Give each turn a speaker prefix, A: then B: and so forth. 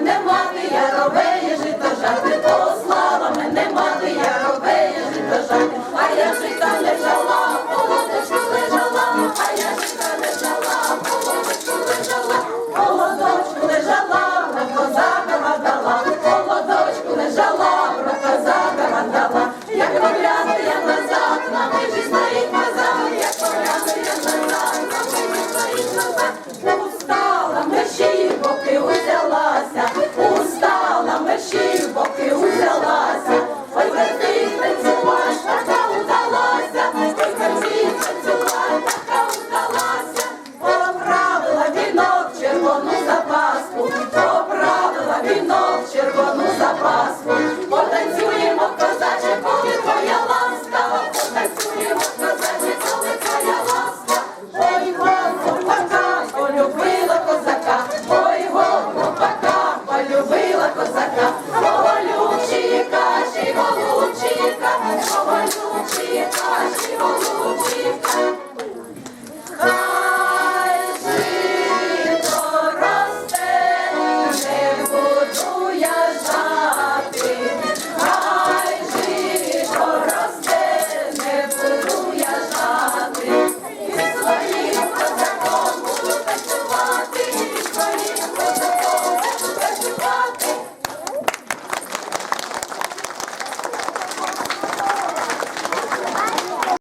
A: Нема мати, я робеє жито жати то. голубчика, голубчика, голубчика, голубчика, голубчика.